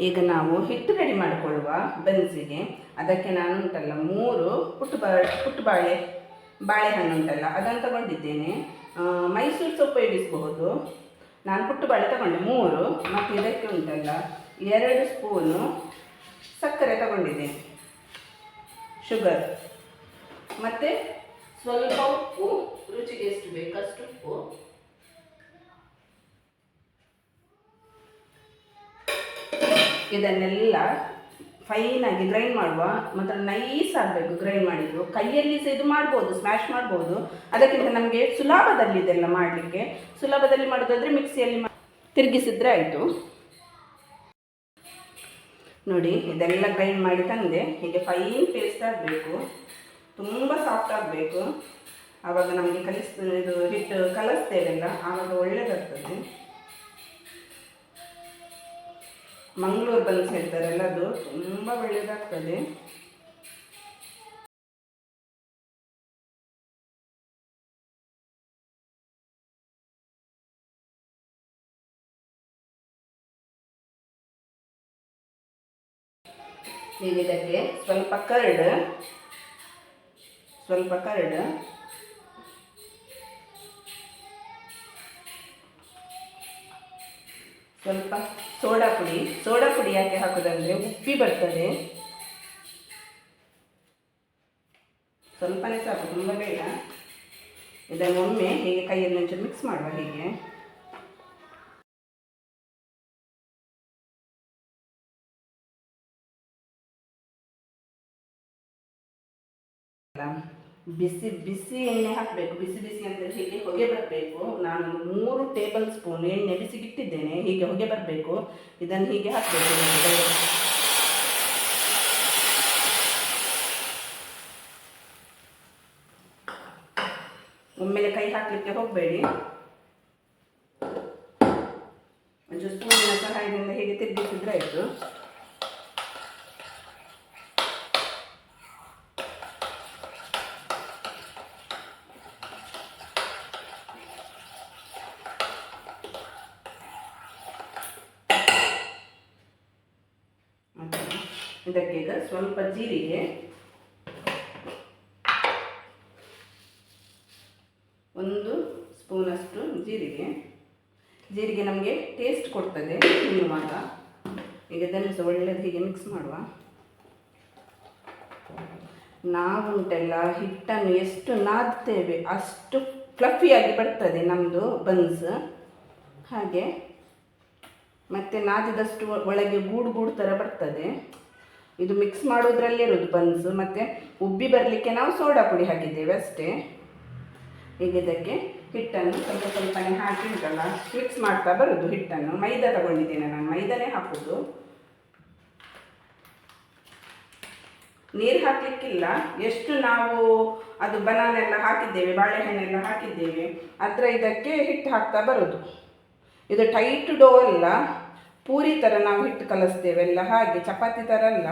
ಈಗ ನಾವು ಹಿಟ್ಟು ರೆಡಿ ಮಾಡಿಕೊಳ್ಳುವ ಬನ್ಸಿಗೆ. ಅದಕ್ಕೆ ನಾನು ಉಂಟಲ್ಲ ಮೂರು ಪುಟ್ಟು ಬಾ, ಪುಟ್ಟು ಬಾಳೆ, ಬಾಳೆಹಣ್ಣು ಉಂಟಲ್ಲ, ಅದನ್ನು ತಗೊಂಡಿದ್ದೇನೆ. ಮೈಸೂರು ಸೊಪ್ಪು ಇಡಿಸಬಹುದು. ನಾನು ಪುಟ್ಟು ಬಾಳೆ ತಗೊಂಡೆ, ಮೂರು. ಮತ್ತು ಇದಕ್ಕೆ ಉಂಟಲ್ಲ, ಎರಡು ಸ್ಪೂನು ಸಕ್ಕರೆ ತಗೊಂಡಿದ್ದೇನೆ ಶುಗರ್ ಮತ್ತು ಸ್ವಲ್ಪ ಉಪ್ಪು, ರುಚಿಗೆ ಎಷ್ಟು ಬೇಕಷ್ಟು ಉಪ್ಪು. ಇದನ್ನೆಲ್ಲ ಫೈನಾಗಿ ಗ್ರೈಂಡ್ ಮಾಡುವ. ಮಾತ್ರ ನೈಸ್ ಆಗಬೇಕು ಗ್ರೈಂಡ್ ಮಾಡಿದ್ರು ಕೈಯಲ್ಲಿ ಸಹ ಇದು ಮಾಡ್ಬೋದು ಸ್ಮ್ಯಾಶ್ ಮಾಡ್ಬೋದು. ಅದಕ್ಕಿಂತ ನಮಗೆ ಸುಲಭದಲ್ಲಿ ಇದೆಲ್ಲ ಮಾಡಲಿಕ್ಕೆ. ಸುಲಭದಲ್ಲಿ ಮಾಡೋದಾದರೆ ಮಿಕ್ಸಿಯಲ್ಲಿ ತಿರುಗಿಸಿದ್ರೆ ಆಯಿತು. ನೋಡಿ, ಇದೆಲ್ಲ ಗ್ರೈಂಡ್ ಮಾಡಿ ತಂದೆ. ಹೀಗೆ ಫೈನ್ ಪೇಸ್ಟ್ ಆಗಬೇಕು. ತುಂಬ ಸಾಫ್ಟ್ ಆಗಬೇಕು. ಆವಾಗ ನಮಗೆ ಕಲಿಸ್ ಇದು ಹಿಟ್ಟು ಕಲಿಸ್ತೇವೆಲ್ಲ, ಆವಾಗ ಒಳ್ಳೆಯದಾಗ್ತದೆ ಮಂಗಳೂರು ಬನ್ಸ್ ಹೇಳ್ತಾರಲ್ಲ ಅದು ತುಂಬ ಒಳ್ಳೆಯದಾಗ್ತದೆ ಇದಕ್ಕೆ ಸ್ವಲ್ಪ ಕರ್ಡ್ ಸ್ವಲ್ಪ ಕರ್ಡ್. ಸ್ವಲ್ಪ ಸೋಡಾ ಪುಡಿ. ಸೋಡಾ ಪುಡಿ ಯಾಕೆ ಹಾಕೋದಂದ್ರೆ ಉಪ್ಪಿ ಬರ್ತದೆ. ಸ್ವಲ್ಪನೇ ಸಾಕು, ತುಂಬ ಬೇಡ. ಇದನ್ನು ಒಮ್ಮೆ ಹೀಗೆ ಕೈಯಲ್ಲಿ ಒಂಚೂರು ಮಿಕ್ಸ್ ಮಾಡುವ ಹೀಗೆ. ಬಿಸಿ ಬಿಸಿ ಎಣ್ಣೆ ಹಾಕಬೇಕು, ಬಿಸಿ ಬಿಸಿ ಅಂದರೆ ಹೀಗೆ ಹೊಗೆ ಬರಬೇಕು. ನಾನು ಮೂರು ಟೇಬಲ್ ಸ್ಪೂನ್ ಎಣ್ಣೆ ಬಿಸಿಗಿಟ್ಟಿದ್ದೇನೆ, ಹೀಗೆ ಹೊಗೆ ಬರಬೇಕು. ಇದನ್ನು ಹೀಗೆ ಹಾಕಬೇಕು. ಒಮ್ಮೆಲೆ ಕೈ ಹಾಕಲಿಕ್ಕೆ ಹೋಗಬೇಡಿ. ಒಂಚೂರು ಸ್ಪೂನಿನ ಸಹಾಯದಿಂದ ಹೀಗೆ ತಿರುಗಿಸಿದ್ರೆ ಆಯಿತು ಮತ್ತೆ ಇದಕ್ಕೆ ಈಗ ಸ್ವಲ್ಪ ಜೀರಿಗೆ, ಒಂದು ಸ್ಪೂನಷ್ಟು ಜೀರಿಗೆ. ಜೀರಿಗೆ ನಮಗೆ ಟೇಸ್ಟ್ ಕೊಡ್ತದೆ ತಿನ್ನುವಾಗ ಈಗ ಇದನ್ನು ಸಹ ಒಳ್ಳೆಯದು ಹೀಗೆ ಮಿಕ್ಸ್ ಮಾಡುವ. ನಾವುಂಟೆಲ್ಲ ಹಿಟ್ಟನ್ನು ಎಷ್ಟು ನಾದ್ತೇವೆ ಅಷ್ಟು ಫ್ಲಫಿಯಾಗಿ ಬರ್ತದೆ ನಮ್ಮದು ಬನ್ಸ್ ಹಾಗೆ ಮತ್ತು ನಾದಿದಷ್ಟು ಒಳಗೆ ಗೂಡು ಗೂಡು ಥರ ಬರ್ತದೆ. ಇದು ಮಿಕ್ಸ್ ಮಾಡೋದ್ರಲ್ಲೇ ಇರೋದು ಬನ್ಸ್, ಮತ್ತು ಉಬ್ಬಿ ಬರಲಿಕ್ಕೆ ನಾವು ಸೋಡಾ ಪುಡಿ ಹಾಕಿದ್ದೇವೆ ಅಷ್ಟೇ. ಈಗ ಇದಕ್ಕೆ ಹಿಟ್ಟನ್ನು ಸ್ವಲ್ಪ ಸ್ವಲ್ಪನೇ ಹಾಕಿ ಉಂಟಲ್ಲ ಮಿಕ್ಸ್ ಮಾಡ್ತಾ ಬರೋದು ಹಿಟ್ಟನ್ನು. ಮೈದಾ ತಗೊಂಡಿದ್ದೇನೆ ನಾನು. ಮೈದಾನೇ ಹಾಕೋದು. ನೀರು ಹಾಕಲಿಕ್ಕಿಲ್ಲ. ಎಷ್ಟು ನಾವು ಅದು ಬನಾನ ಎಲ್ಲ ಹಾಕಿದ್ದೇವೆ, ಬಾಳೆಹಣ್ಣೆಲ್ಲ ಹಾಕಿದ್ದೇವೆ. ಅದರ ಇದಕ್ಕೆ ಹಿಟ್ಟು ಹಾಕ್ತಾ ಬರೋದು. ಇದು ಟೈಟ್ ಡೋ ಅಲ್ಲ. ಪೂರಿ ಥರ ನಾವು ಹಿಟ್ಟು ಕಲಿಸ್ತೇವೆಲ್ಲ ಹಾಗೆ ಚಪಾತಿ ಥರ ಅಲ್ಲ.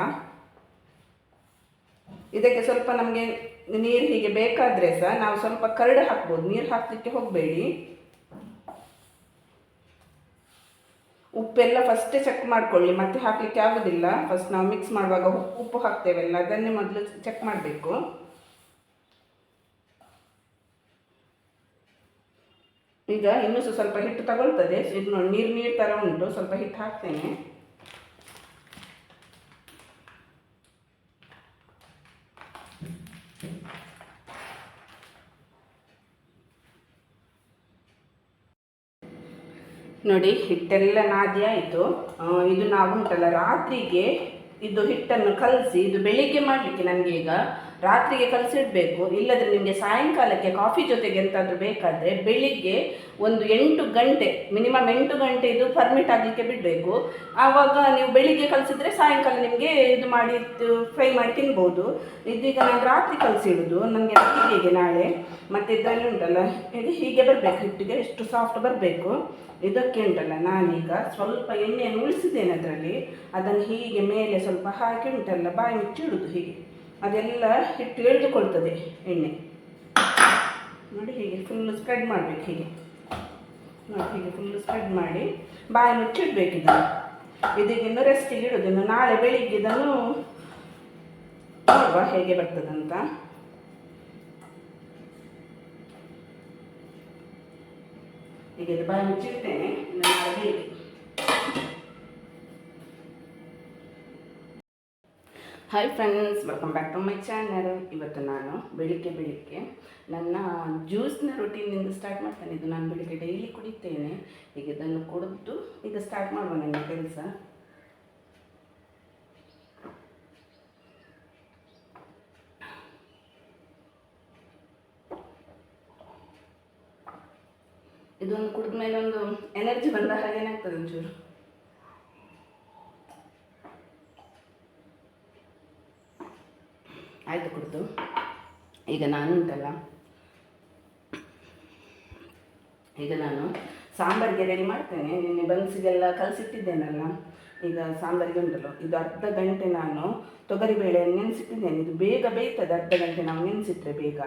ಇದಕ್ಕೆ ಸ್ವಲ್ಪ ನಮಗೆ ನೀರು ಹೀಗೆ ಬೇಕಾದರೆ ಸಹ ನಾವು ಸ್ವಲ್ಪ ಕರಡು ಹಾಕ್ಬೋದು. ನೀರು ಹಾಕಲಿಕ್ಕೆ ಹೋಗಬೇಡಿ. ಉಪ್ಪೆಲ್ಲ ಫಸ್ಟೇ ಚೆಕ್ ಮಾಡ್ಕೊಳ್ಳಿ, ಮತ್ತೆ ಹಾಕಲಿಕ್ಕೆ ಆಗೋದಿಲ್ಲ. ಫಸ್ಟ್ ನಾವು ಮಿಕ್ಸ್ ಮಾಡುವಾಗ ಉಪ್ಪು ಹಾಕ್ತೇವೆಲ್ಲ ಹಾಕ್ತೇವಲ್ಲ ಅದನ್ನೇ ಮೊದಲು ಚೆಕ್ ಮಾಡಬೇಕು. ಈಗ ಇನ್ನೂ ಸ್ವಲ್ಪ ಹಿಟ್ಟು ತಗೊಳ್ತದೆ. ಇದು ನೀರು ನೀರು ಥರ ಉಂಟು. ಸ್ವಲ್ಪ ಹಿಟ್ಟು ಹಾಕ್ತೇನೆ. ನೋಡಿ, ಹಿಟ್ಟೆಲ್ಲ ನಾದಿ ಆಯಿತು. ಇದು ನಾವು ಉಂಟಲ್ಲ ರಾತ್ರಿಗೆ ಇದು ಹಿಟ್ಟನ್ನು ಕಲಸಿ ಇದು ಬೆಳಿಗ್ಗೆ ಮಾಡಲಿಕ್ಕೆ ನನಗೆ ಈಗ ರಾತ್ರಿಗೆ ಕಲಸಿಡಬೇಕು, ಇಲ್ಲದ್ರೆ ನಿಮಗೆ ಸಾಯಂಕಾಲಕ್ಕೆ ಕಾಫಿ ಜೊತೆಗೆ ಎಂತಾದರೂ ಬೇಕಾದರೆ ಬೆಳಿಗ್ಗೆ ಒಂದು ಎಂಟು ಗಂಟೆ ಮಿನಿಮಮ್ ಎಂಟು ಗಂಟೆ ಇದು ಫರ್ಮಿಟ್ ಆಗಲಿಕ್ಕೆ ಬಿಡಬೇಕು. ಆವಾಗ ನೀವು ಬೆಳಿಗ್ಗೆ ಕಲಸಿದ್ರೆ ಸಾಯಂಕಾಲ ನಿಮಗೆ ಇದು ಮಾಡಿ ಫ್ರೈ ಮಾಡಿ ತಿನ್ಬೋದು. ಇದೀಗ ನಾನು ರಾತ್ರಿ ಕಲಸಿಡೋದು ನನಗೆ ಹೀಗೆ ನಾಳೆ. ಮತ್ತು ಇದರಲ್ಲಿ ಉಂಟಲ್ಲ, ಇದು ಹೀಗೆ ಬರಬೇಕು, ಹಿಟ್ಟಿಗೆ ಎಷ್ಟು ಸಾಫ್ಟ್ ಬರಬೇಕು. ಇದಕ್ಕೆ ಉಂಟಲ್ಲ, ನಾನೀಗ ಸ್ವಲ್ಪ ಎಣ್ಣೆಯನ್ನು ಉಳಿಸಿದ್ದೇನೆ ಅದರಲ್ಲಿ. ಅದನ್ನು ಹೀಗೆ ಮೇಲೆ ಸ್ವಲ್ಪ ಹಾಕಿ ಉಂಟಲ್ಲ, ಬಾಯಿ ಮುಚ್ಚಿಡುದು ಹೀಗೆ. ಅದೆಲ್ಲ ಹಿಟ್ಟು ಎಳೆದುಕೊಳ್ತದೆ ಎಣ್ಣೆ. ನೋಡಿ ಹೀಗೆ ಫುಲ್ ಸ್ಪ್ರೆಡ್ ಮಾಡಬೇಕು ಹೀಗೆ. ನೋಡಿ ಹೀಗೆ ಫುಲ್ ಸ್ಪ್ರೆಡ್ ಮಾಡಿ ಬಾಯಿ ಮುಚ್ಚಿಡ್ಬೇಕು ಇದನ್ನು ಇದಕ್ಕಿನ್ನು ರೆಸ್ಟಿಗೆ ಇಡೋದು ಇನ್ನು ನಾಳೆ ಬೆಳಿಗ್ಗೆ ಇದನ್ನು ನೋಡುವ ಹೇಗೆ ಬರ್ತದಂತ. ಈಗ ಇದು ಬಾಯಿ ಮುಚ್ಚಿಡ್ತೇನೆ. ನಾಳೆ ಬೆಳಿಗ್ಗೆ. Hi friends welcome back to my channel ಇವತ್ತು ನಾನು ಬೆಳಿಗ್ಗೆ ಬೆಳಿಗ್ಗೆ ನನ್ನ ಜ್ಯೂಸ್ನ ರೊಟೀನಿಂದ ಸ್ಟಾರ್ಟ್ ಮಾಡ್ತೇನೆ. ಇದು ನಾನು ಬೆಳಿಗ್ಗೆ ಡೈಲಿ ಕುಡಿತೇನೆ. ಈಗ ಇದನ್ನು ಕುಡಿದು ಈಗ ಸ್ಟಾರ್ಟ್ ಮಾಡುವ ನನ್ನ ಕೆಲಸ. ಇದೊಂದು ಕುಡಿದ ಮೇಲೆ ಒಂದು ಎನರ್ಜಿ ಬಂದ ಹಾಗೇನೆ ಆಗ್ತದೆ ಒಂಚೂರು? ಆಯಿತು ಕುಡಿದು. ಈಗ ನಾನು ಉಂಟಲ್ಲ. ಈಗ ನಾನು ಸಾಂಬಾರಿಗೆ ರೆಡಿ ಮಾಡ್ತೇನೆ. ನಿನ್ನೆ ಬನ್ಸಿಗೆಲ್ಲ ಕಲಸಿಟ್ಟಿದ್ದೇನಲ್ಲ. ಈಗ ಸಾಂಬಾರಿಗೆ ಉಂಟಲ್ಲ, ಇದು ಅರ್ಧ ಗಂಟೆ ನಾನು ತೊಗರಿಬೇಳೆ ನೆನೆಸಿಟ್ಟಿದ್ದೇನೆ. ಇದು ಬೇಗ ಬೇಯ್ತದೆ, ಅರ್ಧ ಗಂಟೆ ನಾವು ನೆನೆಸಿಟ್ರೆ ಬೇಗ.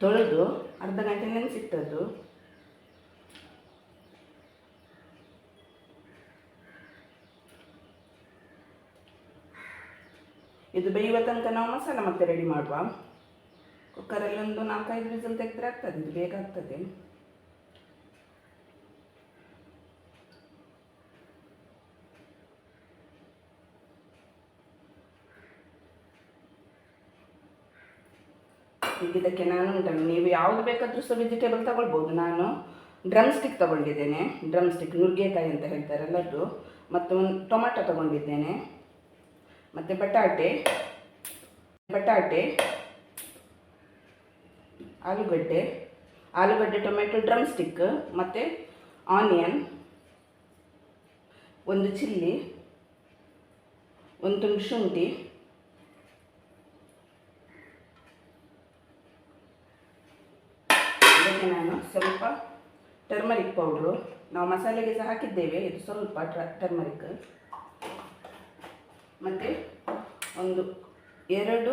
ತೊಳೆದು ಅರ್ಧ ಗಂಟೆ ನೆನೆಸಿಟ್ಟದ್ದು. ಇದು ಬೇಯುವ ತನಕ ನಾವು ಮಸಾಲ ಮತ್ತೆ ರೆಡಿ ಮಾಡುವ. ಕುಕ್ಕರಲ್ಲಿ ಒಂದು ನಾಲ್ಕೈದು ವಿಸಲ್ ತೆಗೆದ್ರೆ ಆಗ್ತದೆ, ಇದು ಬೇಗ ಆಗ್ತದೆ. ಈಗ ಇದಕ್ಕೆ ನಾನು ಉಂಟಲ್ಲ ನೀವು ಯಾವ್ದು ಬೇಕಾದರೂ ಸಹ ವೆಜಿಟೇಬಲ್ ತಗೊಳ್ಬೋದು. ನಾನು ಡ್ರಮ್ ಸ್ಟಿಕ್ ತಗೊಂಡಿದ್ದೇನೆ. ಡ್ರಮ್ ಸ್ಟಿಕ್ ನುಗ್ಗೆಕಾಯಿ ಅಂತ ಹೇಳ್ತಾರಲ್ಲ ಅದು. ಮತ್ತು ಒಂದು ಟೊಮೆಟೊ ತಗೊಂಡಿದ್ದೇನೆ. ಮತ್ತು ಬಟಾಟೆ ಬಟಾಟೆ, ಆಲೂಗಡ್ಡೆ ಆಲೂಗಡ್ಡೆ, ಟೊಮೆಟೊ ಡ್ರಮ್ ಸ್ಟಿಕ್ ಮತ್ತು ಆನಿಯನ್, ಒಂದು ಚಿಲ್ಲಿ, ಒಂದು ಶುಂಠಿ, ಅದಕ್ಕೆ ನಾನು ಸ್ವಲ್ಪ ಟರ್ಮರಿಕ್ ಪೌಡ್ರು ನಾವು ಮಸಾಲೆಗೆ ಸಹ ಹಾಕಿದ್ದೇವೆ, ಇದು ಸ್ವಲ್ಪ ಟರ್ಮರಿಕ್ ಮತ್ತು ಒಂದು, ಎರಡು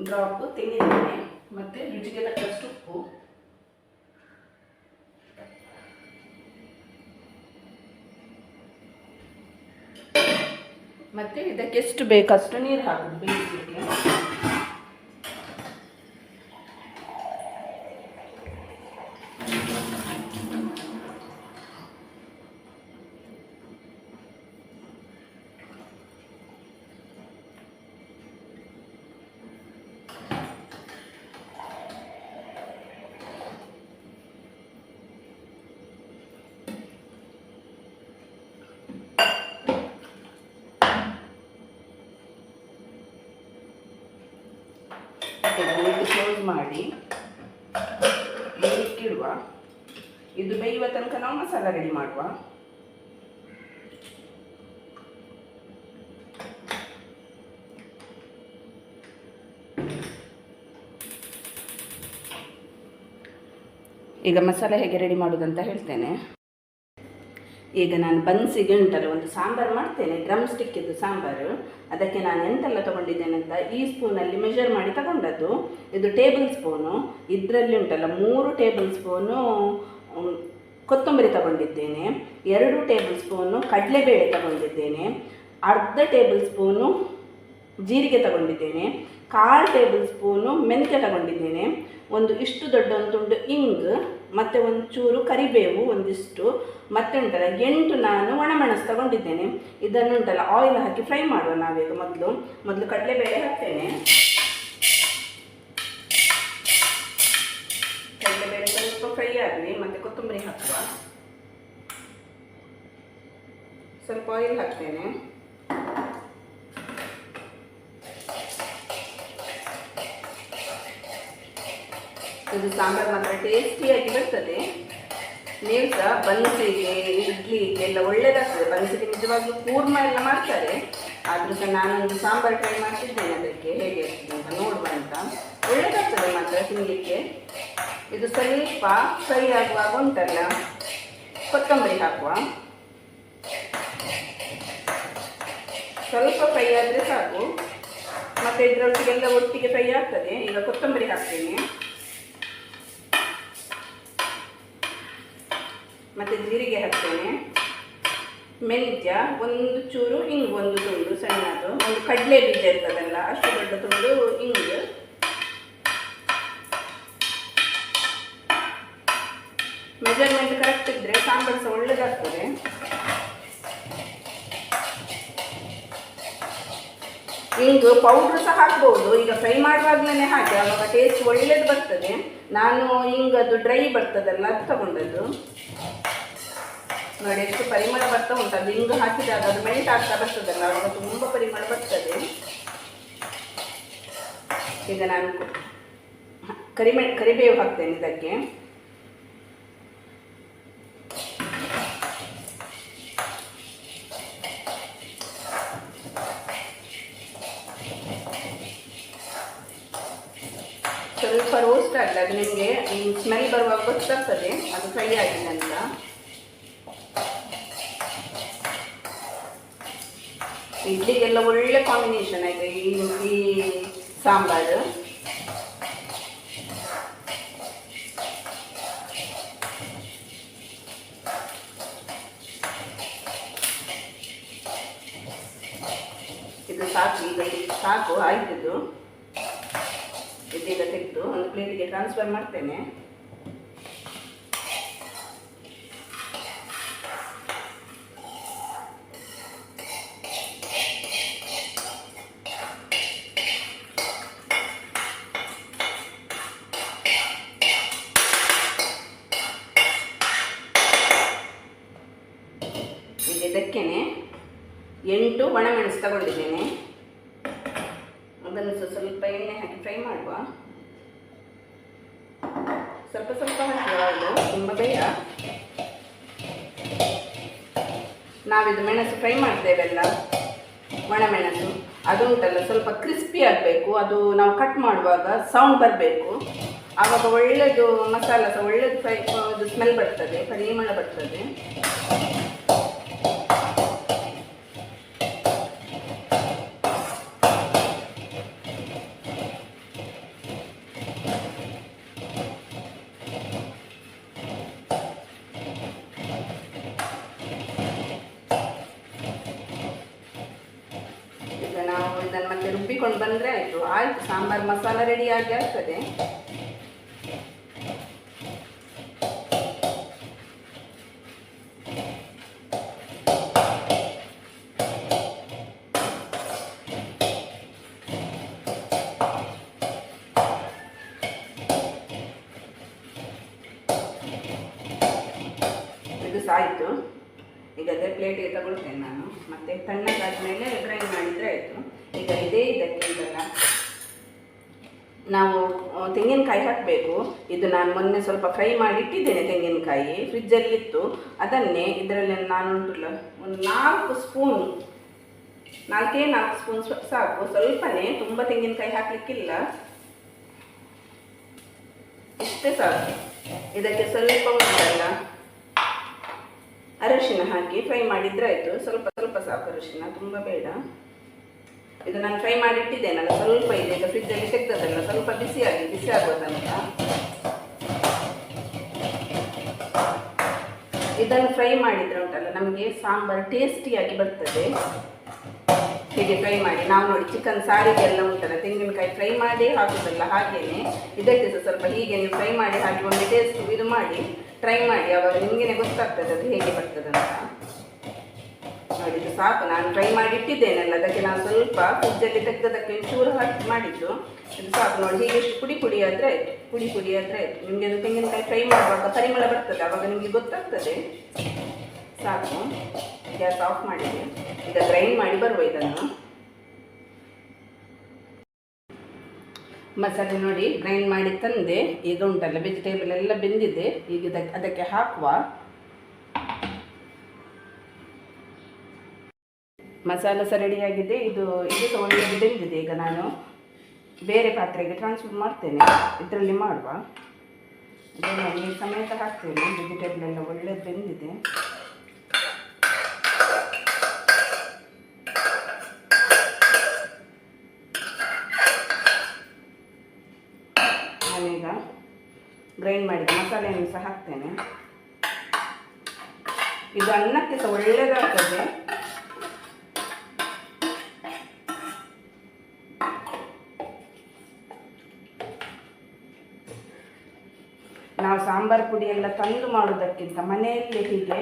ಡ್ರಾಪ್ ತೆಂಗಿನೆಣ್ಣೆ ಮತ್ತು ರುಚಿಗೆ ತಕ್ಕಷ್ಟು ಉಪ್ಪು. ಮತ್ತು ಇದಕ್ಕೆ ಎಷ್ಟು ಬೇಕಷ್ಟು ನೀರು ಹಾಕಿ ಬೇಯಿಸಲಿಕ್ಕೆ ಇದನ್ನು ಕ್ಲೋಸ್ ಮಾಡಿ. ಬೇಯಕ್ಕಿಡುವ ಇದು ಬೇಯುವ ತನಕ ನಾವು ಮಸಾಲ ರೆಡಿ ಮಾಡುವ. ಈಗ ಮಸಾಲೆ ಹೇಗೆ ರೆಡಿ ಮಾಡೋದಂತ ಹೇಳ್ತೇನೆ. ಈಗ ನಾನು ಬನ್ಸಿಗೆ ಉಂಟಲ್ಲ, ಒಂದು ಸಾಂಬಾರು ಮಾಡ್ತೇನೆ ಡ್ರಮ್ ಸ್ಟಿಕ್ ಇದು ಸಾಂಬಾರು. ಅದಕ್ಕೆ ನಾನು ಎಂತೆಲ್ಲ ತೊಗೊಂಡಿದ್ದೇನೆ ಅಂತ ಈ ಸ್ಪೂನಲ್ಲಿ ಮೆಷರ್ ಮಾಡಿ ತಗೊಂಡದ್ದು. ಇದು ಟೇಬಲ್ ಸ್ಪೂನು ಇದರಲ್ಲಿ ಉಂಟಲ್ಲ, ಮೂರು ಟೇಬಲ್ ಸ್ಪೂನು ಕೊತ್ತಂಬರಿ ತಗೊಂಡಿದ್ದೇನೆ. ಎರಡು ಟೇಬಲ್ ಸ್ಪೂನು ಕಡಲೆಬೇಳೆ ತಗೊಂಡಿದ್ದೇನೆ. ಅರ್ಧ ಟೇಬಲ್ ಸ್ಪೂನು ಜೀರಿಗೆ ತಗೊಂಡಿದ್ದೇನೆ. ಕಾಲು ಟೇಬಲ್ ಸ್ಪೂನು ಮೆಂತ್ಯ ತಗೊಂಡಿದ್ದೇನೆ. ಒಂದು ಇಷ್ಟು ದೊಡ್ಡ ಒಂದು ತುಂಡು ಇಂಗ್. ಮತ್ತು ಒಂಚೂರು ಕರಿಬೇವು ಒಂದಿಷ್ಟು ಮತ್ತೆ ಉಂಟಲ್ಲ ಎಂಟು ನಾನು ಒಣಮೆಣಸು ತಗೊಂಡಿದ್ದೇನೆ ಇದನ್ನು ಉಂಟಲ್ಲ ಆಯಿಲ್ ಹಾಕಿ ಫ್ರೈ ಮಾಡುವ ನಾವೀಗ ಮೊದಲು. ಮೊದಲು ಕಡಲೆಬೇಳೆ ಹಾಕ್ತೇನೆ. ಕಡಲೆಬೇಳೆ ಸ್ವಲ್ಪ ಫ್ರೈ ಆಗಲಿ, ಮತ್ತು ಕೊತ್ತಂಬರಿ ಹಾಕುವ. ಸ್ವಲ್ಪ ಆಯಿಲ್ ಹಾಕ್ತೇನೆ. ಇದು ಸಾಂಬಾರು ಮಾತ್ರ ಟೇಸ್ಟಿಯಾಗಿ ಬರ್ತದೆ ನೀವು ಸಹ ಬನ್ಸಿಗೆ ಇಡ್ಲಿಗೆ ಎಲ್ಲ ಒಳ್ಳೇದಾಗ್ತದೆ. ಬನ್ಸಿಗೆ ನಿಜವಾಗ್ಲೂ ಕೂರ್ಮ ಎಲ್ಲ ಮಾಡ್ತಾರೆ. ಆದರೂ ಸಹ ನಾನೊಂದು ಸಾಂಬಾರು ಟ್ರೈ ಮಾಡ್ತಿದ್ದೇನೆ ಅದಕ್ಕೆ. ಹೇಗೆ ಅಂತ ನೋಡುವ ಅಂತ. ಒಳ್ಳೇದಾಗ್ತದೆ ಮಾತ್ರ ತಿನ್ನಲಿಕ್ಕೆ ಇದು ಸ್ವಲ್ಪ ಫ್ರೈ ಆಗುವಾಗ ಉಂಟಲ್ಲ, ಕೊತ್ತಂಬರಿ ಹಾಕುವ. ಸ್ವಲ್ಪ ಫ್ರೈ ಆದರೆ ಸಾಕು. ಮತ್ತು ಇದರೊಟ್ಟಿಗೆಲ್ಲ ಒಟ್ಟಿಗೆ ಫ್ರೈ ಆಗ್ತದೆ. ಈಗ ಕೊತ್ತಂಬರಿ ಹಾಕ್ತೇನೆ. ಮತ್ತು ಜೀರಿಗೆ ಹಾಕ್ತೇನೆ. ಮೆಂತ್ಯ, ಒಂದು ಚೂರು ಹಿಂಗೆ, ಒಂದು ತುಂಡು ಸಣ್ಣದು, ಒಂದು ಕಡಲೆ ಬೀಜ ಇರ್ತದಲ್ಲ, ಅಷ್ಟು ದೊಡ್ಡ ತುಂಡು ಹಿಂಗೆ. ಮೆಜರ್ಮೆಂಟ್ ಕರೆಕ್ಟ್ ಇದ್ದರೆ ಸಾಂಬಾರು ಸಹ ಒಳ್ಳೇದಾಗ್ತದೆ. ಇಂಗು ಪೌಡ್ರ್ ಸಹ ಹಾಕ್ಬೋದು. ಈಗ ಫ್ರೈ ಮಾಡುವಾಗಲೇ ಹಾಕಿ ಆವಾಗ ಟೇಸ್ಟ್ ಒಳ್ಳೇದು ಬರ್ತದೆ. ನಾನು ಹಿಂಗದು ಡ್ರೈ ಬರ್ತದಲ್ಲ, ಅದು ತಗೊಂಡದ್ದು. ನೋಡಿ ಎಷ್ಟು ಪರಿಮಳ ಬರ್ತಾ ಉಂಟು. ಅದು ಹಿಂಗೆ ಹಾಕಿದಾಗ ಅದು ಮೆಲ್ಟ್ ಆಗ್ತಾ ಬರ್ತದಲ್ಲ ಅವಾಗ ತುಂಬ ಪರಿಮಳ ಬರ್ತದೆ. ಈಗ ನಾನು ಕರಿಮೆ, ಕರಿಬೇವು ಹಾಕ್ತೇನೆ ಇದಕ್ಕೆ. ಸ್ವಲ್ಪ ರೋಸ್ಟ್ ಆಗಲಿ. ಅದು ನಿಮಗೆ ಸ್ಮೆಲ್ ಬರುವಾಗ ಗೊತ್ತಾಗ್ತದೆ. ಅದು ಫ್ರೈ ಆಗಿದೆ ಅಂತ. ಇಡ್ಲಿಗೆಲ್ಲ ಒಳ್ಳೆ ಕಾಂಬಿನೇಷನ್ ಆಗಿದೆ ಈ ಈ ಸಾಂಬಾರು ಇದು ಸಾಕು ಈಗ ಇದು ಸಾಕು ಆಯ್ತಿದ್ದು ಇದೀಗ ತೆಗೆದು ಒಂದು ಪ್ಲೇಟಿಗೆ ಟ್ರಾನ್ಸ್ಫರ್ ಮಾಡ್ತೇನೆ ಈಗ ಇದಕ್ಕೇನೆ ಎಂಟು ಒಣಮೆಣಸು ತಗೊಂಡಿದ್ದೇನೆ. ಅದನ್ನು ಸ್ವಲ್ಪ ಎಣ್ಣೆ ಹಾಕಿ ಫ್ರೈ ಮಾಡುವ. ಸ್ವಲ್ಪ ಸ್ವಲ್ಪ ಹಾಕುವ ತುಂಬ ಬೇಡ ನಾವಿದು ಮೆಣಸು ಫ್ರೈ ಮಾಡ್ತೇವಲ್ಲ ಒಣಮೆಣಸು. ಅದು ಉಂಟಲ್ಲ, ಸ್ವಲ್ಪ ಕ್ರಿಸ್ಪಿ ಆಗಬೇಕು. ಅದು ನಾವು ಕಟ್ ಮಾಡುವಾಗ ಸೌಂಡ್ ಬರಬೇಕು. ಆವಾಗ ಒಳ್ಳೆಯದು ಮಸಾಲ ಸಹ ಒಳ್ಳೆಯದು ಫ್ರೈ ಸ್ಮೆಲ್ ಬರ್ತದೆ ಪರಿಮಳ ಬರ್ತದೆ ಈಗ ನಾವು ರುಬ್ಬಿಕೊಂಡು ಬಂದರೆ ಆಯಿತು. ಆಯಿತು ಸಾಂಬಾರು ಮಸಾಲ ರೆಡಿಯಾಗಿ ಆಗ್ತದೆ ಇದು ಸಾಯಿತು ಈಗ ಅದೇ ಪ್ಲೇಟಿಗೆ ತಗೊಳ್ತೇನೆ ನಾನು ಮತ್ತೆ ತಣ್ಣಗಾದ್ಮೇಲೆ ಗ್ರೈಂಡ್ ಮಾಡಿದರೆ ಆಯಿತು ಈಗ ಇದೇ ಇದಕ್ಕೆ ಇದಲ್ಲ ನಾವು ತೆಂಗಿನಕಾಯಿ ಹಾಕಬೇಕು. ಇದು ನಾನು ಮೊನ್ನೆ ಸ್ವಲ್ಪ ಫ್ರೈ ಮಾಡಿ ಇಟ್ಟಿದ್ದೇನೆ ತೆಂಗಿನಕಾಯಿ. ಫ್ರಿಜ್ಜಲ್ಲಿತ್ತು. ಅದನ್ನೇ ಇದರಲ್ಲಿ ನಾನು ಒಂದು ನಾಲ್ಕು ಸ್ಪೂನ್ ನಾಲ್ಕೇ ನಾಲ್ಕು ಸ್ಪೂನ್ ಸಾಕು. ಸ್ವಲ್ಪನೇ, ತುಂಬ ತೆಂಗಿನಕಾಯಿ ಹಾಕಲಿಕ್ಕಿಲ್ಲ. ಇಷ್ಟೇ ಸಾಕು. ಇದಕ್ಕೆ ಸ್ವಲ್ಪ ಉಂಟಲ್ಲ. ಅರಶಿನ ಹಾಕಿ ಫ್ರೈ ಮಾಡಿದ್ರೆ ಆಯಿತು. ಸ್ವಲ್ಪ ಸ್ವಲ್ಪ ಸಾಕು ಅರಶಿನ. ತುಂಬ ಬೇಡ. ಇದು ನಾನು ಫ್ರೈ ಮಾಡಿ ಇಟ್ಟಿದ್ದೇನಲ್ಲ ಸ್ವಲ್ಪ ಇದೆ, ಈಗ ಫ್ರಿಜ್ಜಲ್ಲಿ ತೆಗ್ದದಲ್ಲ ಸ್ವಲ್ಪ ಬಿಸಿಯಾಗಿ ಬಿಸಿ ಆಗೋದಂತ ಇದನ್ನು ಫ್ರೈ ಮಾಡಿದ್ರೆ ಉಂಟಲ್ಲ, ನಮಗೆ ಸಾಂಬಾರು ಟೇಸ್ಟಿಯಾಗಿ ಬರ್ತದೆ. ಹೀಗೆ ಫ್ರೈ ಮಾಡಿ. ನಾವು ನೋಡಿ ಚಿಕನ್ ಸಾರಿಗೆಲ್ಲ ಉಂಟಲ್ಲ, ತೆಂಗಿನಕಾಯಿ ಫ್ರೈ ಮಾಡಿ ಹಾಕೋದಲ್ಲ, ಹಾಗೇನೆ. ಇದಕ್ಕೆ ಸಹ ಸ್ವಲ್ಪ ಹೀಗೆ ನೀವು ಫ್ರೈ ಮಾಡಿ ಹಾಕಿ ಒಮ್ಮೆ ಟೇಸ್ಟ್ ಇದು ಮಾಡಿ ಟ್ರೈ ಮಾಡಿ, ಅವಾಗ ನಿಮಗೇನೆ ಗೊತ್ತಾಗ್ತದೆ ಅದು ಹೇಗೆ ಬರ್ತದೆ ಅಂತ ನೋಡಿ ಇದು ಸಾಕು. ನಾನು ಟ್ರೈ ಮಾಡಿ ಇಟ್ಟಿದ್ದೇನಲ್ಲ ಅದಕ್ಕೆ ನಾನು ಸ್ವಲ್ಪ ಫ್ರಿಜ್ಜಲ್ಲಿ ತೆಗೆದದಕ್ಕೆ ಚೂರು ಹಾಕಿ ಮಾಡಿದ್ದು. ಇದು ಸಾಕು. ನೋಡಿ, ಹೀಗೆ ಎಷ್ಟು ಪುಡಿ ಪುಡಿ ಆದರೆ, ಪುಡಿ ಪುಡಿ ಆದರೆ ಆಯಿತು ನಿಮಗೆ ಅದು ತೆಂಗಿನಕಾಯಿ ಫ್ರೈ ಮಾಡುವಾಗ ಪರಿಮಳ ಬರ್ತದೆ. ಅವಾಗ ನಿಮಗೆ ಗೊತ್ತಾಗ್ತದೆ. ಸಾಕು. ಗ್ಯಾಸ್ ಆಫ್ ಮಾಡಿದೆ. ಈಗ ಗ್ರೈಂಡ್ ಮಾಡಿ ಬರುವ ಇದನ್ನು. ಮಸಾಲೆ ನೋಡಿ ಗ್ರೈಂಡ್ ಮಾಡಿ ತಂದೆ. ಈಗ ಉಂಟಲ್ಲ ವೆಜಿಟೇಬಲ್ ಎಲ್ಲ ಬೆಂದಿದೆ. ಈಗ ಅದಕ್ಕೆ ಹಾಕುವ. ಮಸಾಲ ಸಹ ರೆಡಿಯಾಗಿದೆ ಇದು ಇದು ಒಳ್ಳೆಯದು ಬೆಂದಿದೆ ಈಗ ನಾನು. ಬೇರೆ ಪಾತ್ರೆಗೆ ಟ್ರಾನ್ಸ್ಫರ್ ಮಾಡ್ತೇನೆ. ಇದರಲ್ಲಿ ಮಾಡುವ. ಇದನ್ನು ನೀರು ಸಮೇತ ಹಾಕ್ತೇನೆ. ವೆಜಿಟೇಬಲ್ ಎಲ್ಲ ಒಳ್ಳೆದು ಬೆಂದಿದೆ. ನಾನೀಗ ಗ್ರೈಂಡ್ ಮಾಡಿದ ಮಸಾಲೆಯನ್ನು ಸಹ ಹಾಕ್ತೇನೆ. ಇದು ಅನ್ನಕ್ಕೆ ಸಹ ಒಳ್ಳೆಯದಾಗ್ತದೆ ಸಾಂಬಾರು ಪುಡಿ ಎಲ್ಲ ತಂದು ಮಾಡೋದಕ್ಕಿಂತ ಮನೆಯಲ್ಲೇ ಹೀಗೆ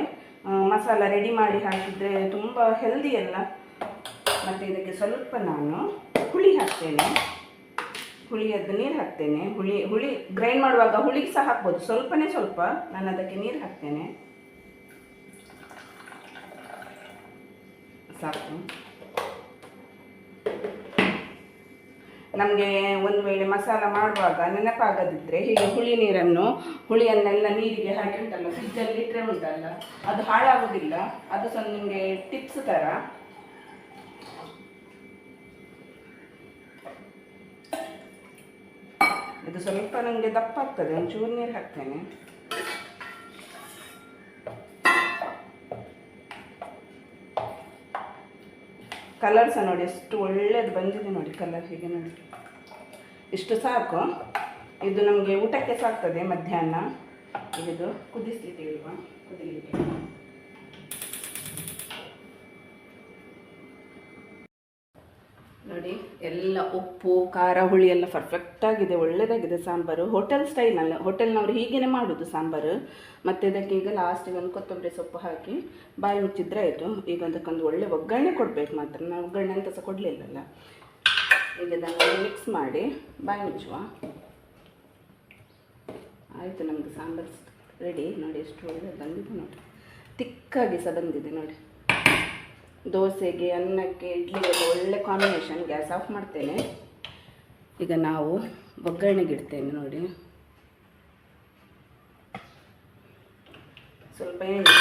ಮಸಾಲ ರೆಡಿ ಮಾಡಿ ಹಾಕಿದರೆ ತುಂಬ ಹೆಲ್ದಿ ಅಲ್ಲ. ಮತ್ತು ಇದಕ್ಕೆ ಸ್ವಲ್ಪ ನಾನು ಹುಳಿ ಹಾಕ್ತೇನೆ. ಹುಳಿಯದ್ದು ನೀರು ಹಾಕ್ತೇನೆ. ಹುಳಿ ಹುಳಿ ಗ್ರೈಂಡ್ ಮಾಡುವಾಗ ಹುಳಿ ಸಹ ಹಾಕ್ಬೋದು. ಸ್ವಲ್ಪನೇ ಸ್ವಲ್ಪ ನಾನು ಅದಕ್ಕೆ ನೀರು ಹಾಕ್ತೇನೆ. ಸಾಕು. ನಮಗೆ ಒಂದು ವೇಳೆ ಮಸಾಲ ಮಾಡುವಾಗ ನೆನಪಾಗದಿದ್ದರೆ ಹೀಗೆ ಹುಳಿ ನೀರನ್ನು ಹುಳಿಯನ್ನೆಲ್ಲ ನೀರಿಗೆ ಹಾಕಿ ಉಂಟಲ್ಲ ಫ್ರಿಜ್ಜಲ್ಲಿ ಇಟ್ಟರೆ ಉಂಟಲ್ಲ, ಅದು ಹಾಳಾಗೋದಿಲ್ಲ. ಅದು ಸಹ ನಿಮಗೆ ಟಿಪ್ಸ್ ಥರ ಇದು ಸ್ವಲ್ಪ ನನಗೆ ದಪ್ಪ ಆಗ್ತದೆ, ಒಂಚೂರು ನೀರು ಹಾಕ್ತೇನೆ. ಕಲರ್ ಸಹ ನೋಡಿ, ಎಷ್ಟು ಒಳ್ಳೇದು ಬಂದಿದೆ ನೋಡಿ ಕಲರ್ ಹೀಗೆ ನೋಡಿ. ಇಷ್ಟು ಸಾಕು. ಇದು ನಮಗೆ ಊಟಕ್ಕೆ ಸಾಕ್ತದೆ ಮಧ್ಯಾಹ್ನ. ಇದು ಕುದಿಸ್ಲಿಕ್ಕೆ ಇಲ್ವಾ? ಕುದಿಲಿಕ್ಕೆ. ನೋಡಿ, ಎಲ್ಲ ಉಪ್ಪು, ಖಾರ, ಹುಳಿ ಎಲ್ಲ ಪರ್ಫೆಕ್ಟ್ ಆಗಿದೆ ಒಳ್ಳೆಯದಾಗಿದೆ ಸಾಂಬಾರು. ಹೋಟೆಲ್ ಸ್ಟೈಲಲ್ಲ ಹೋಟೆಲ್ನವರು ಹೀಗೇ ಮಾಡೋದು ಸಾಂಬಾರು. ಮತ್ತು ಇದಕ್ಕೆ ಈಗ ಲಾಸ್ಟಿಗೆ ಒಂದು ಕೊತ್ತಂಬರಿ ಸೊಪ್ಪು ಹಾಕಿ, ಬಾಯಿ ಮುಚ್ಚಿದ್ರೆ ಆಯಿತು. ಈಗ ಅದಕ್ಕೊಂದು ಒಳ್ಳೆ ಒಗ್ಗರಣೆ ಕೊಡಬೇಕು ಮಾತ್ರ. ನಾವು ಒಗ್ಗರಣೆ ಅಂತ ಸಹ ಕೊಡಲಿಲ್ಲಲ್ಲ. ಈಗ ಇದನ್ನು ಮಿಕ್ಸ್ ಮಾಡಿ, ಬಾಯಿ ಮುಚ್ಚುವ. ಆಯಿತು ನಮ್ಮದು ಸಾಂಬಾರು ರೆಡಿ ನೋಡಿ, ಎಷ್ಟು ಒಳ್ಳೆ ಬಂದಿದೆ ನೋಡಿ ತಿಕ್ಕಾಗಿ ಸಹ ಬಂದಿದೆ ನೋಡಿ. ದೋಸೆಗೆ, ಅನ್ನಕ್ಕೆ, ಇಡ್ಲಿಗೆ ಒಳ್ಳೆ ಕಾಂಬಿನೇಷನ್ ಗ್ಯಾಸ್ ಆಫ್ ಮಾಡ್ತೇನೆ. ಈಗ ನಾವು ಒಗ್ಗರಣೆಗೆ ಇಡ್ತೇನೆ ನೋಡಿ. ಸ್ವಲ್ಪ ಎಣ್ಣೆ.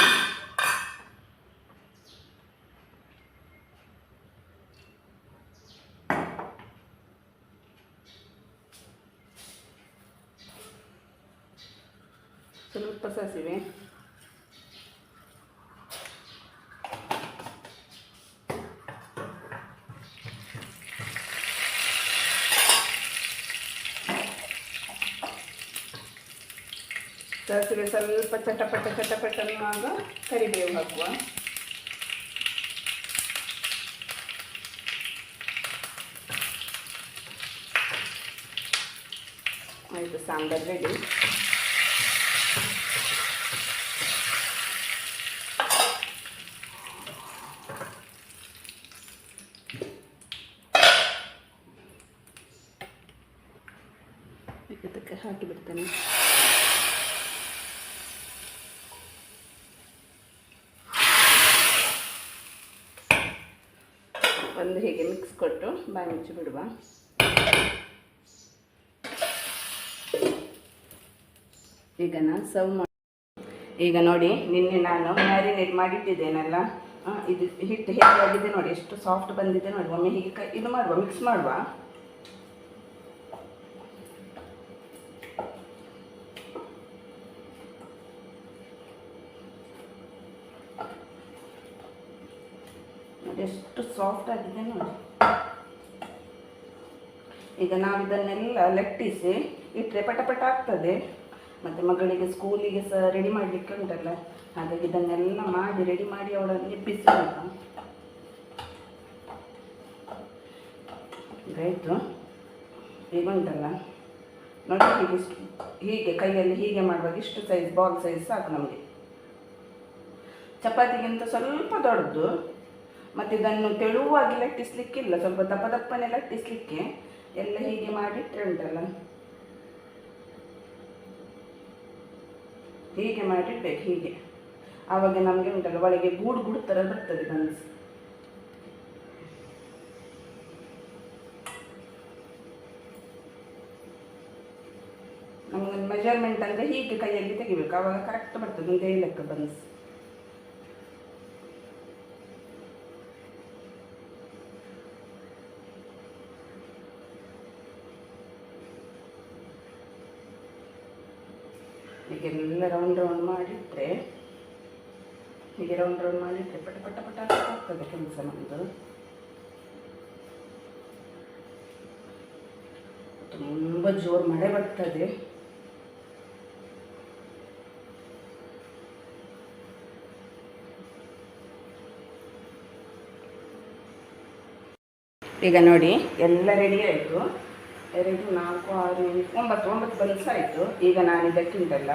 ಸ್ವಲ್ಪ ಸಾಸಿವೆ. ಸಾಸಿವೆ ಸ್ವಲ್ಪ ಚಟಪಟ ಚಟಪಟ ಕರಿಬೇವು ಹಾಕುವ. ಆಯಿತು ಸಾಂಬಾರು ರೆಡಿ ಇದಕ್ಕೆ ಹಾಕಿ ಬಿಡ್ತೇನೆ. ಒಂದು ಹೀಗೆ ಮಿಕ್ಸ್ ಕೊಟ್ಟು ಬಾಯಿ ಮುಚ್ಚಿ ಬಿಡುವ. ಈಗ ನಾನು ಸರ್ವ್ ಈಗ ನೋಡಿ, ನಿನ್ನೆ ನಾನು ಮ್ಯಾರಿನೇಟ್ ಮಾಡಿಟ್ಟಿದ್ದೇನಲ್ಲ ಇದು ಹಿಟ್ಟು ಹೇಗಾಗಿದೆ ನೋಡಿ, ಎಷ್ಟು ಸಾಫ್ಟ್ ಬಂದಿದೆ ನೋಡಿ, ಒಮ್ಮೆ ಹೀಗೆ ಇದು ಮಾಡುವ ಮಿಕ್ಸ್ ಮಾಡುವ ನೋಡಿ ಎಷ್ಟು ಸಾಫ್ಟ್ ಆಗಿದೆ ನೋಡಿ. ಈಗ ನಾವು ಇದನ್ನೆಲ್ಲ ಲಟ್ಟಿಸಿ ಇಟ್ಟರೆ ಪಟ ಪಟ ಆಗ್ತದೆ. ಮತ್ತು ಮಗಳಿಗೆ ಸ್ಕೂಲಿಗೆ ಸಹ ರೆಡಿ ಮಾಡಲಿಕ್ಕೆ ಉಂಟಲ್ಲ. ಹಾಗಾಗಿ ಇದನ್ನೆಲ್ಲ ಮಾಡಿ ರೆಡಿ ಮಾಡಿ ಅವಳನ್ನು ಎಬ್ಬಿಸಿ ಆಯಿತು. ಈಗ ಉಂಟಲ್ಲ. ನೋಡಿ ಹೀಗೆ ಹೀಗೆ ಕೈಯಲ್ಲಿ ಹೀಗೆ ಮಾಡುವಾಗ ಇಷ್ಟು ಸೈಜ್ ಬಾಲ್ ಸೈಜ್ ಸಾಕು ನಮಗೆ. ಚಪಾತಿಗಿಂತ ಸ್ವಲ್ಪ ದೊಡ್ಡದು. ಮತ್ತು ಇದನ್ನು ತೆಳುವಾಗಿ ಲಟ್ಟಿಸ್ಲಿಕ್ಕಿಲ್ಲ. ಸ್ವಲ್ಪ ದಪ್ಪ ದಪ್ಪನೆ ಲಟ್ಟಿಸ್ಲಿಕ್ಕೆ ಎಲ್ಲ ಹೀಗೆ ಮಾಡಿಟ್ಟರೆ ಉಂಟಲ್ಲ. ಹೀಗೆ ಮಾಡಿಡ್ಬೇಕು, ಹೀಗೆ. ಆವಾಗ ನಮಗೆ ಉಂಟಲ್ಲ, ಒಳಗೆ ಗೂಡು ಗೂಡು ಥರ ಬರ್ತದೆ ಬನ್ಸ್ ನಮಗೊಂದು ಮೆಜರ್ಮೆಂಟ್ ಅಂದರೆ ಹೀಗೆ ಕೈಯಲ್ಲಿ ತೆಗಿಬೇಕು. ಆವಾಗ ಕರೆಕ್ಟ್ ಬರ್ತದೆ, ಒಂದು ಲೆಕ್ಕ ಬನ್ಸ್ ರೌಂಡ್ ರೌಂಡ್ ಮಾಡಿಟ್ಟರೆ ಹೀಗೆ ರೌಂಡ್ ರೌಂಡ್ ಮಾಡಿಟ್ಟರೆ ಪಟ ಪಟ ಪಟ ಆಗ್ತದೆ ಕೆಲಸ ನಮ್ಮದು ತುಂಬ ಜೋರು ಮಳೆ ಬರ್ತದೆ. ಈಗ ನೋಡಿ, ಎಲ್ಲ ರೆಡಿ ಆಯಿತು. ಎರಡು, ನಾಲ್ಕು, ಆರು ಎಂಟು ಒಂಬತ್ತು ಒಂಬತ್ತು ಬನ್ಸ್ ಆಯಿತು ಈಗ ನಾನು ಇದಕ್ಕಿಂತಲ್ಲ.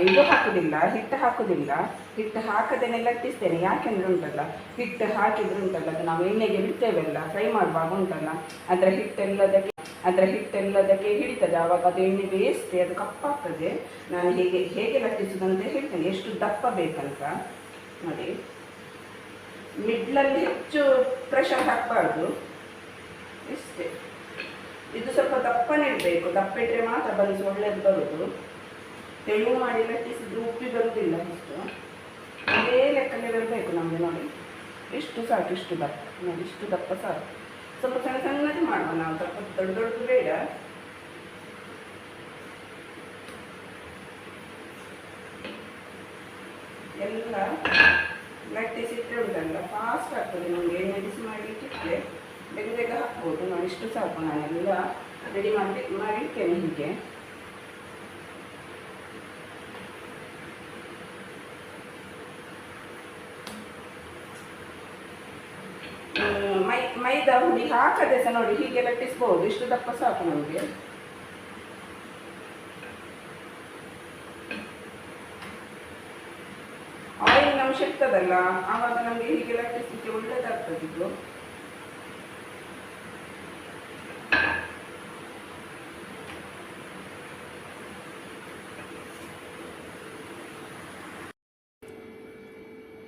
ಇದು ಹಾಕೋದಿಲ್ಲ, ಹಿಟ್ಟು ಹಾಕೋದಿಲ್ಲ. ಹಿಟ್ಟು ಹಾಕದೇನೆ ಲಟ್ಟಿಸ್ತೇನೆ. ಯಾಕೆಂದ್ರೆ ಉಂಟಲ್ಲ, ಹಿಟ್ಟು ಹಾಕಿದ್ರು ಉಂಟಲ್ಲ, ಅದು ನಾವು ಎಣ್ಣೆಗೆ ಬಿಡ್ತೇವಲ್ಲ, ಫ್ರೈ ಮಾಡುವಾಗ ಉಂಟಲ್ಲ, ಅದರ ಹಿಟ್ಟೆಲ್ಲದಕ್ಕೆ ಅದರ ಹಿಟ್ಟೆಲ್ಲದಕ್ಕೆ ಹಿಡಿತದೆ. ಆವಾಗ ಅದು ಎಣ್ಣೆ ಬೇಯಿಸ್ತೇ ಅದು ಕಪ್ಪಾಗ್ತದೆ. ನಾನು ಹೇಗೆ ಹೇಗೆ ಲಟ್ಟಿಸೋದಂತ ಹೇಳ್ತೇನೆ. ಎಷ್ಟು ದಪ್ಪ ಬೇಕಂತ. ನೋಡಿ. ಮಿಡ್ಲಲ್ಲಿ ಹೆಚ್ಚು ಪ್ರೆಷರ್ ಹಾಕಬಾರ್ದು. ಇಷ್ಟೇ. ಇದು ಸ್ವಲ್ಪ ದಪ್ಪನೇ ಇಡಬೇಕು ದಪ್ಪ ಇಟ್ಟರೆ ಮಾತ್ರ ಬಲಿಸಿ ಒಳ್ಳೇದು ಬರುವುದು ತೆಳು ಮಾಡಿ ಲಟ್ಟಿಸಿದ್ರು ಉಪ್ಪಿ ಬರುವುದಿಲ್ಲ ಇಷ್ಟು. ಅದೇ ಲೆಕ್ಕನೇ ಬರಬೇಕು ನಮಗೆ ನೋಡಿ. ಇಷ್ಟು ಸಾಕು, ಇಷ್ಟು ದಪ್ಪ. ನೋಡಿ, ಇಷ್ಟು ದಪ್ಪ ಸಾಕು. ಸ್ವಲ್ಪ ಸಣ್ಣ ಸಣ್ಣದು ಮಾಡುವ ನಾವು ಸ್ವಲ್ಪ ದೊಡ್ಡ ದೊಡ್ಡದು ಬೇಡ. ಎಲ್ಲ ಲಟ್ಟಿಸಿಟ್ಟೆ ಉಂಟಲ್ಲ. ಫಾಸ್ಟ್ ಆಗ್ತದೆ ನಮಗೆ. ಎಣ್ಣೆ ಬಿಸಿ ಮಾಡಿ ಇಟ್ಟಿಟ್ಟರೆ ಬೇಗ ಬೇಗ ಹಾಕ್ಬೋದು. ನಾನು ಇಷ್ಟು ಸಾಕು. ನಾನೆಲ್ಲ ರೆಡಿ ಮಾಡಿ ಮಾಡಿರ್ತೇನೆ ಹೀಗೆ ಮೈ, ಮೈದಾ ಹುಡಿ ಹಾಕದೆ ಸಹ ನೋಡಿ ಹೀಗೆ ಲಟ್ಟಿಸ್ಬೋದು. ಇಷ್ಟು ದಪ್ಪ ಸಾಕು ನಮಗೆ. ಆಯಿಲ್ ನಮ್ಗೆ ಸಿಗ್ತದಲ್ಲ ಆವಾಗ ನಮಗೆ ಹೀಗೆ ಲಟ್ಟಿಸ್ಲಿಕ್ಕೆ ಒಳ್ಳೇದಾಗ್ತದೆ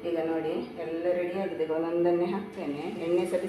ಈಗ ನೋಡಿ ಎಲ್ಲ ರೆಡಿ ಈಗ ಒಂದೊಂದನ್ನೇ ಹಾಕ್ತೇನೆ. ಎಣ್ಣೆ ಸಹ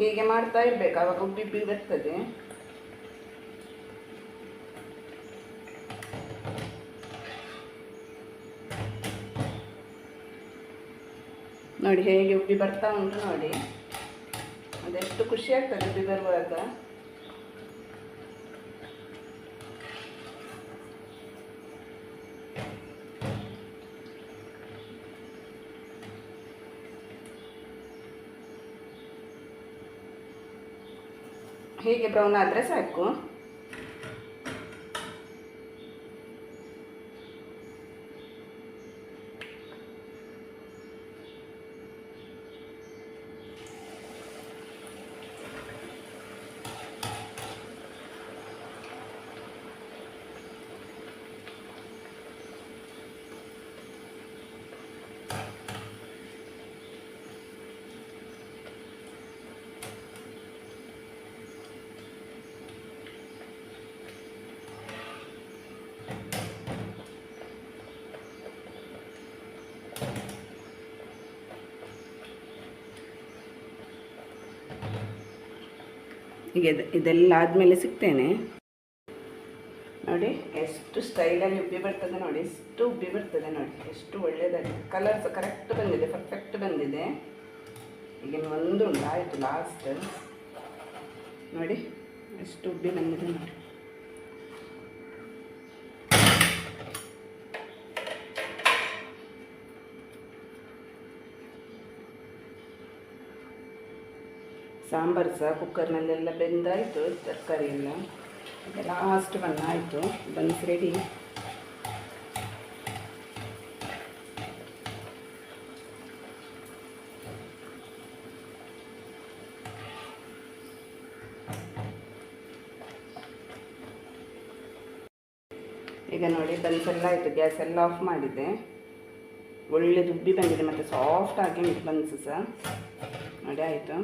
ಹೀಗೆ ಮಾಡ್ತಾ ಇರ್ಬೇಕು. ಆವಾಗ ಉಪ್ಪಿ ಉಪ್ಪಿ ಬರ್ತದೆ ನೋಡಿ ಹೇಗೆ ಉಬ್ಬಿ ಬರ್ತಾ ಉಂಟು ನೋಡಿ. ಅದೆಷ್ಟು ಖುಷಿ ಆಗ್ತದೆ ಉಬ್ಬಿ ಬರುವಾಗ. ಹೀಗೆ ಬ್ರೌನ್ ಆದರೆ ಸಾಕು. ಈಗ ಇದೆಲ್ಲ ಆದಮೇಲೆ ಸಿಗ್ತೇನೆ. ನೋಡಿ, ಎಷ್ಟು ಸ್ಟೈಲಲ್ಲಿ ಉಬ್ಬಿ ಬರ್ತದೆ ನೋಡಿ, ಎಷ್ಟು ಉಬ್ಬಿ ಬರ್ತದೆ ನೋಡಿ, ಎಷ್ಟು ಒಳ್ಳೆಯದಾಗಿದೆ ಕಲರ್ಸ್ ಕರೆಕ್ಟ್ ಬಂದಿದೆ ಪರ್ಫೆಕ್ಟ್ ಬಂದಿದೆ. ಈಗ ಒಂದು ಉಂಟು, ಆಯಿತು ಲಾಸ್ಟ್ ನೋಡಿ, ಎಷ್ಟು ಉಬ್ಬಿ ಬಂದಿದೆ ನೋಡಿ. ಸಾಂಬಾರು ಸಹ ಕುಕ್ಕರ್ನಲ್ಲೆಲ್ಲ ಬೆಂದಾಯಿತು ತರಕಾರಿ ಎಲ್ಲ ಲಾಸ್ಟ್ ಬಣ್ಣ ಆಯಿತು, ಬನ್ಸ್ ರೆಡಿ ಈಗ ನೋಡಿ ಬನ್ಸ್ ಎಲ್ಲ ಆಯಿತು, ಗ್ಯಾಸ್ ಎಲ್ಲ ಆಫ್ ಮಾಡಿದೆ. ಒಳ್ಳೆ ದುಬ್ಬಿ ಬಂದಿದೆ, ಮತ್ತು ಸಾಫ್ಟ್ ಆಗಿ ಉಂಟು ಬನ್ಸ್ ಸಹ. ನೋಡಿ, ಆಯಿತು.